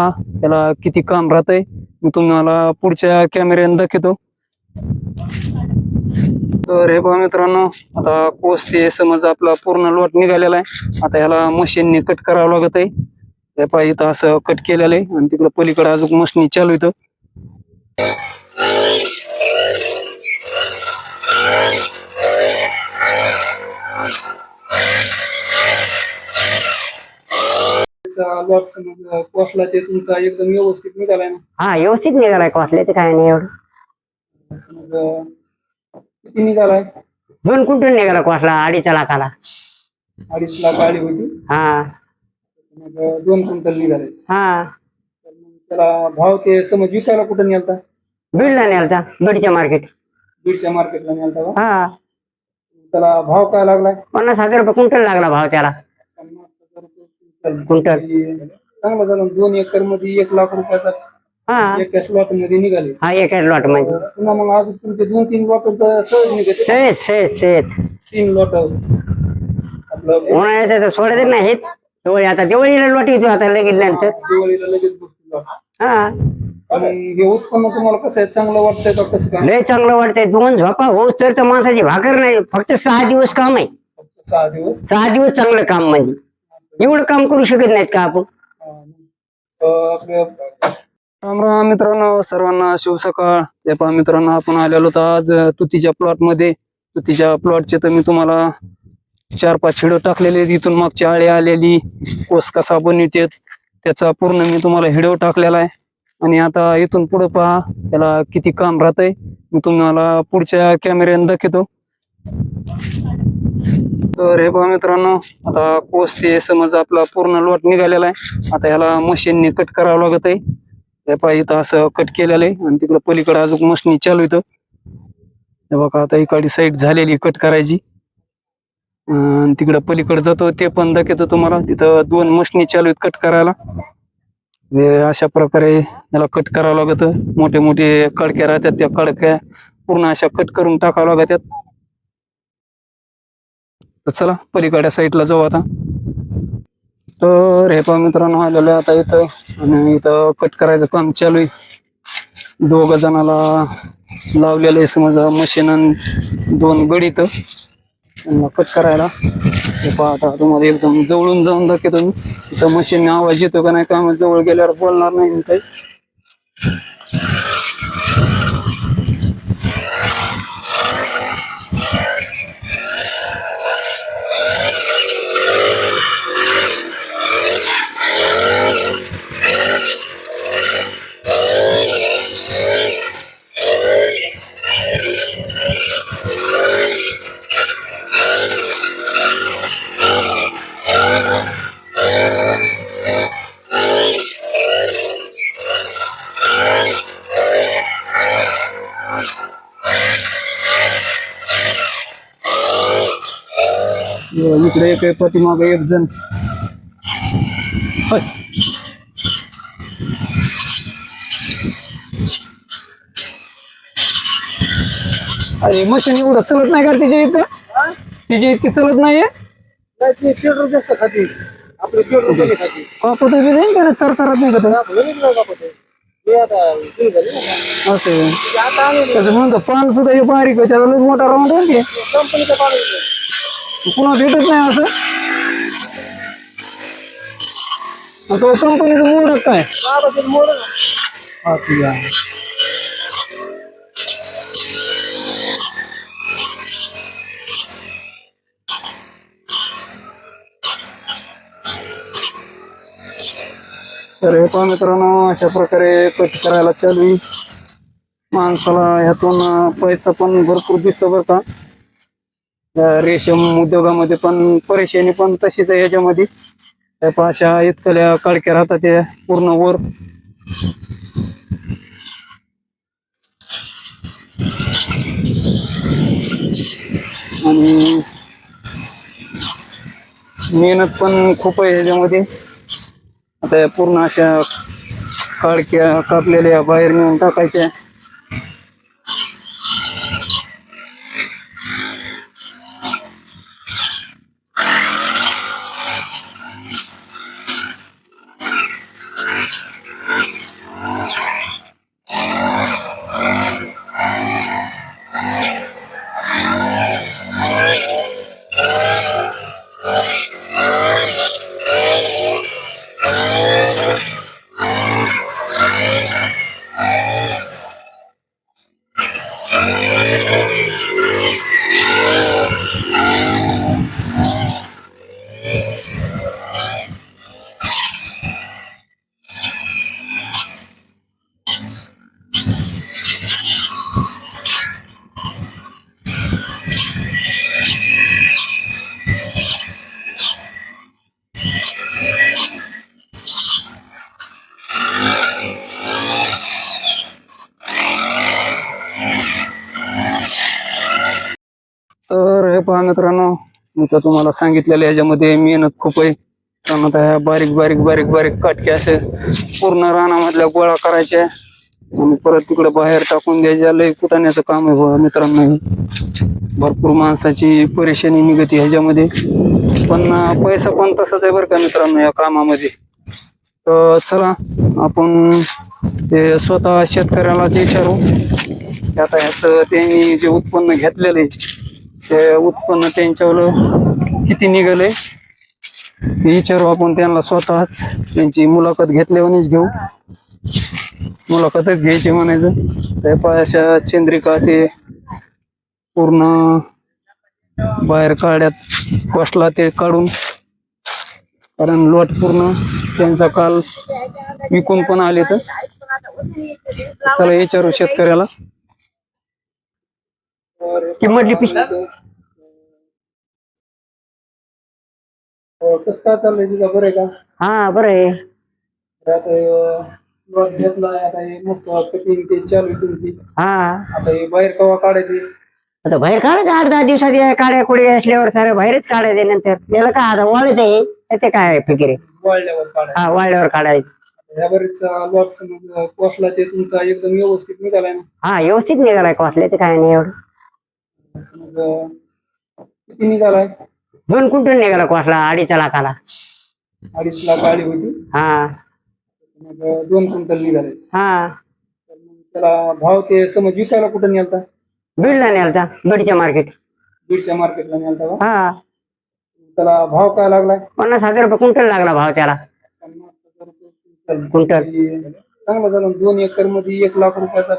हा त्याला किती काम राहतंय? मी तुम्हाला पुढच्या कॅमेऱ्याने दाखवतो. तर हे बघा मित्रांनो आता कोस ते समज आपला पूर्ण लोट निघालेला आहे. आता ह्याला मशीनने कट करावं लागत आहे हे पहा इथं असं कट केलेलं आहे. आणि तिकडं पलीकडे अजून मशीन चालू इथं. लॉट समज कोसला ते तुमचा एकदम व्यवस्थित निघालाय ना? हा व्यवस्थित निघालाय कॉस्टले ते काय नाही एवढं. समज अं, किती निघालाय? दोन क्विंटल निघाला कॉस्टला अडीच लाखाला. अडीच लाख गाडी होती. हा. मग अं, दोन क्विंटल निघाले. हा. तर मग त्याला भाव ते समज विकायला कुठं नेलता? बीडला नेलता बीडच्या मार्केट बीडच्या मार्केटला नेलता का? हा. त्याला भाव काय लागलाय? पन्नास हजार रुपये क्विंटल लागला भाव त्याला. क्विंटल. चांगलं झालं. दोन एकरमध्ये एक लाख रुपयाचा हा. एका स्लॉटमध्ये निघाले. हा एक लॉटमध्ये. पुन्हा मग अजून तुमचे दोन तीन लॉट सहज निघते शेत शेत शेत तीन लॉट आपलं उन्हाळ्यात तर सोडत नाही हेच. दिवाळी आता दिवाळीला लॉट येतो आता लगेच नंतर. दिवाळीला लगेच बसतो lot. हा. आणि हे उत्पन्न तुम्हाला कसं आहे? चांगलं वाटतंय का कसं काय? लय चांगलं वाटतंय. दोन झोपा होत तर तर माणसाची भाकर नाही. फक्त सहा दिवस काम आहे. फक्त सहा दिवस? सहा दिवस चांगलं काम म्हणजे. एवढं काम करू शकत नाहीत का आपण? राम राम मित्रांनो सर्वांना शुभ सकाळ. ते पहा मित्रांनो आपण आलेलो होतो आज तुतीच्या प्लॉटमध्ये. तुतीच्या प्लॉटचे तर मी तुम्हाला चार पाच हिड टाकलेले आहेत. इथून मागची आळी आलेली कोस कसा बनविते त्याचा पूर्ण मी तुम्हाला हिडव टाकलेला आहे. आणि आता इथून पुढे पहा त्याला किती काम राहतंय. मी तुम्हाला पुढच्या कॅमेऱ्याने दाखवतो. तर हे बघा मित्रांनो आता कोस ते समज आपला पूर्ण लोट निघालेला आहे. आता ह्याला मशीनने कट करावं लागत आहे. हे पहा इथं असं कट केलेलं आहे आणि तिकडं पलीकडे अजून मशीन चालू इथं. हे बघा आता इकडे साईड झालेली कट करायची. आणि तिकडं पलीकडे जातो ते पण दाखवतो तुम्हाला. तिथं दोन मशीनी चालू आहेत कट करायला. अशा प्रकारे याला कट करावं लागतं. मोठे मोठे कडक्या राहतात त्या कडक्या पूर्ण अशा कट करून टाकावं लागतात. तर चला पलीकडच्या साईडला जाऊ आता. तर हे पहा मित्रांनो आलेलो आता इथं. आणि इथं कट करायचं काम चालू आहे. दोघ जणाला लावलेलं आहे समजा मशीन आणि दोन गडी इथं. त्यांना कट करायला. हे पाहता आता तुम्हाला एकदम जवळून जाऊन दाखवतो मी. इथं मशीन आवाज येतो का नाही का जवळ गेल्यावर बोलणार नाही काही. आहे पाठीमागे एक जण. अरे मशीन एवढं चलत नाही का तिच्या इथं? तिची इतकी चलत नाहीये? जास्त खाती. आपले खाती. कापत बी नाही त्याला चरचरत नाही का असं. त्याचं म्हणतो पान सुद्धा हे बारीक आहे लय मोठा राऊंड आहे ना ते पुन्हा भेटत नाही असं? आता कंपनीचं मोड काय? हा ठीक आहे. तर हे पहा मित्रांनो अशा प्रकारे कट करायला चालू माणसाला ह्यातून पैसा पण भरपूर दिसतो बरं का. रेशीम उद्योगामध्ये पण परेशानी पण तशीच आहे याच्यामध्ये. त्या अशा इतकल्या काडक्या राहतात त्या पूर्ण वर. आणि मेहनत पण खूप आहे ह्याच्यामध्ये आता पूर्ण अशा काडक्या कापलेल्या बाहेर नेऊन टाकायच्या. पहा मित्रांनो मी तर तुम्हाला सांगितलेलं याच्यामध्ये मेहनत खूप आहे. कारण आता ह्या बारीक बारीक बारीक बारीक काटके असे पूर्ण रानामधल्या गोळा करायच्या आणि परत तिकडे बाहेर टाकून द्यायच्या लय कुटाण्याचं काम आहे बुवा मित्रांनो भरपूर माणसाची परेशानी निघते ह्याच्यामध्ये. पण पैसा पण तसाच आहे बरं का मित्रांनो या कामामध्ये. तर चला आपण ते स्वतः शेतकऱ्यालाच विचारू. आता ह्याचं त्यांनी जे उत्पन्न घेतलेलं आहे ते उत्पन्न त्यांच्यावर किती निघाले विचारू आपण त्यांना स्वतःच त्यांची मुलाखत घेतल्यावरच घेऊ. मुलाखतच घ्यायची म्हणायचं. त्या अशा चंद्रिका ते पूर्ण बाहेर काढ्यात बसला ते काढून. कारण लोट पूर्ण त्यांचा काल विकून पण आले तर. चला विचारू शेतकऱ्याला किंमत लिपिस कसं काय चाललंय तुझा? बरं आहे का? हा बरं आहे. आता प्लॉट घेतलाय आता हे मस्त कटिंग ते चालू आहे तुमची. हा. आता हे बाहेर कवा काढायची? आता बाहेर काढायचं आठ दहा दिवसात या काड्या कुडी असल्यावर सारे बाहेरच काढायचे नंतर. याला काय आता वाळत आहे? त्याचे काय फिकिर आहे? वाळल्यावर काढायचं. हा वाळल्यावर काढायचं. ह्या बरेच लॉट ते तुमचा एकदम व्यवस्थित निघालाय ना? हा व्यवस्थित निघालाय कॉस्टले ते काय नाही एवढं. मग अं, किती निघालाय? दोन क्विंटल निघाला कॉस्टला अडीच लाखाला. अडीच लाख आली होती. हा. मग अं, दोन क्विंटल निघाले. हा. तर मग त्याला भाव ते समज विकायला कुठं नेलता? बीडला नेलता बीडच्या मार्केट बीडच्या मार्केटला नेलता का? हा. त्याला भाव काय लागलाय? पन्नास हजार रुपये क्विंटल लागला भाव त्याला. पन्नास हजार रुपये क्विंटल क्विंटल चांगलं झालं. दोन एकरमध्ये एक लाख रुपयाचा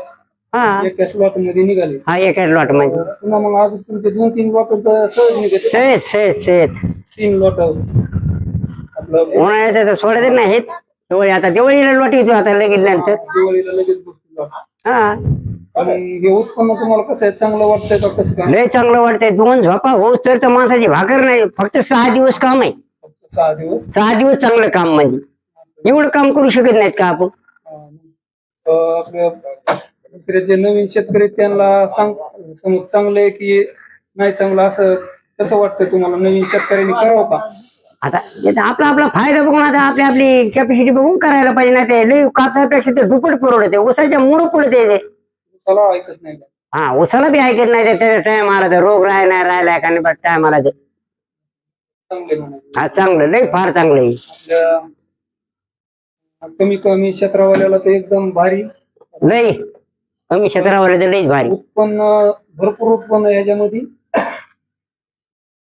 हा. एका स्लॉटमध्ये निघाले. हा एक लॉटमध्ये पुन्हा मग अजून तुमचे दोन तीन लॉट सहज निघते तीन लॉट आपलं उन्हाळ्यात तर सोडायचं नाही हेच दिवाळी आता दिवाळीला लोट येतो आता लगेच नंतर. दिवाळीला लगेच बसतो lot. हा. आणि हे उत्पन्न तुम्हाला कसं आहे? चांगलं वाटतंय का कसं काय? लय चांगलं वाटतंय. दोन झोपा हो तर तर माणसाची भाकर नाही. फक्त सहा दिवस काम आहे. फक्त सहा दिवस? सहा दिवस चांगलं काम म्हणजे. एवढं काम करू शकत नाहीत का आपण? अं, आपल्या दुसरे जे नवीन शेतकरी त्यांना सांग समज चांगलं आहे की नाही चांगलं असं कसं वाटतं तुम्हाला? नवीन शेतकऱ्यांनी करावं का? आता याचा आपला आपला फायदा बघून आता आपली आपली कॅपॅसिटी बघून करायला पाहिजे ना ते. लय काचापेक्षा ते दुप्पट परवडते उसाच्या मुळ पुढे ते चला ऐकत नाही हा उसाला बी ऐकत नाही ते. त्याचा टाइम आला तर रोग राहाय नाही राहिलाय का नाही टाइम आला ते चांगले हा चांगलं लय फार चांगलं आहे. आपल्या कमी कमी क्षेत्रवाल्याला तर एकदम भारी. लय कमी क्षेत्रावर तर लयच भारी. उत्पन्न भरपूर उत्पन्न आहे याच्यामध्ये.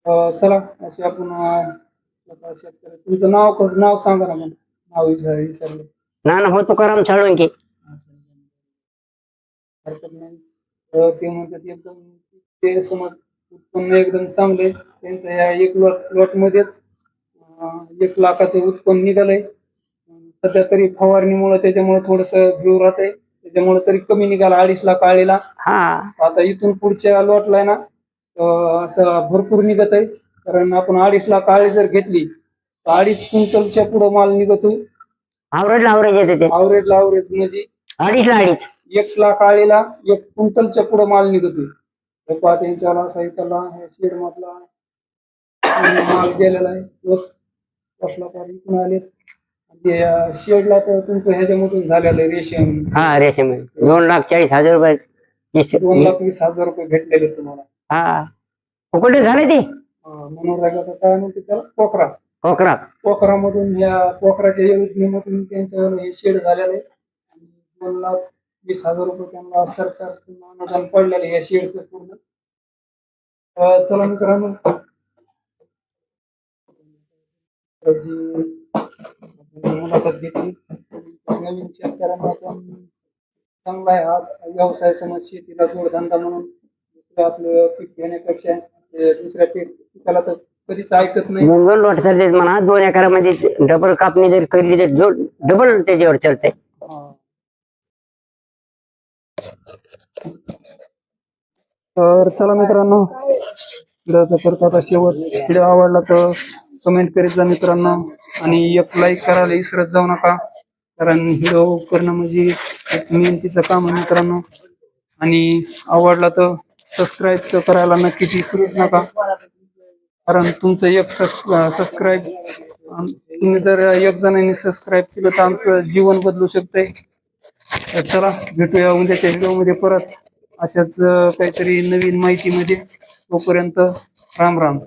अं, चला असे आपण अं, शेतकरी तुमचं नाव कसं नाव सांगा ना मग. नाव विचार विचारलं. ना ना हो तुकाराम साळुंके हरकत नाही. ते म्हणतात एकदम ते समज उत्पन्न एकदम चांगले त्यांचं या एक लॉट लॉट मध्येच अं, एक लाखाचं उत्पन्न निघालंय. अं, सध्या तरी फवारणीमुळे त्याच्यामुळे थोडस घेऊ राहत आहे त्याच्यामुळे तरी कमी निघाला अडीच लाख आलेला. हा. आता इथून पुढच्या लॉटला आहे ना अं, असं भरपूर निघत आहे. कारण आपण अडीच लाख आळी जर घेतली तर अडीच क्विंटलच्या पुढं माल निघतोय. आवरेज आवरेज येते ते. आवरेज आवरेज म्हणजे अडीच एक लाख आळीला एक क्विंटलच्या पुढं माल निघतोय. हे पहा त्यांच्याला साहित्याला हे शेड मधला माल गेलेला आहे. बस कसला पार विकून आले ते अं, शेडला तर तुमचं ह्याच्यामधून झालेलं आहे रेशन. हा रेशम दोन लाख चाळीस हज़ार रुपये. वीस- दोन लाख वीस हज़ार रुपये भेटलेले तुम्हाला. हा. फुकटे झाले ते? अं, मनोरंगाचा काय म्हणते त्याला? पोखरा. कोकरा पोखरामधून या पोखराच्या योजनेमधून त्यांच्यावर हे शेड झालेलं आहे. आणि दोन लाख वीस हज़ार रुपये त्यांना सरकार अनुदान पडलेलं आहे या शेडचं पूर्ण. अं, चला मित्रांनो. मुलाखत घेतली. नवीन शेतकऱ्यांना आपण चांगला आहे. हा व्यवसाय समज शेतीला जोडधंदा म्हणून दुसरं आपलं पीक घेण्यापेक्षा ते दुसऱ्या पीक पिकाला तर कधीच ऐकत नाही. दोन दोन लोट चालते म्हणा. दोन एकरामध्ये डबल कापणी जर केली तर डबल त्याच्यावर चालते. तर चला मित्रांनो व्हिडिओचा करता आता शेवट. व्हिडिओ आवडला तर कमेंट करीत जा मित्रांनो. आणि एक लाईक करायला विसरत जाऊ नका. कारण हिरो करणं म्हणजे एक मेहनतीचं काम आहे मित्रांनो. आणि आवडला तर सबस्क्राईब करायला नक्की विसरूच नका. कारण तुमचं एक सबस्क्राईब तुम्ही जर एक जणांनी सबस्क्राईब केलं तर आमचं जीवन बदलू शकतंय. तर चला भेटूया उद्याच्या व्हिडिओमध्ये परत. अशाच काहीतरी नवीन माहितीमध्ये. तोपर्यंत राम राम.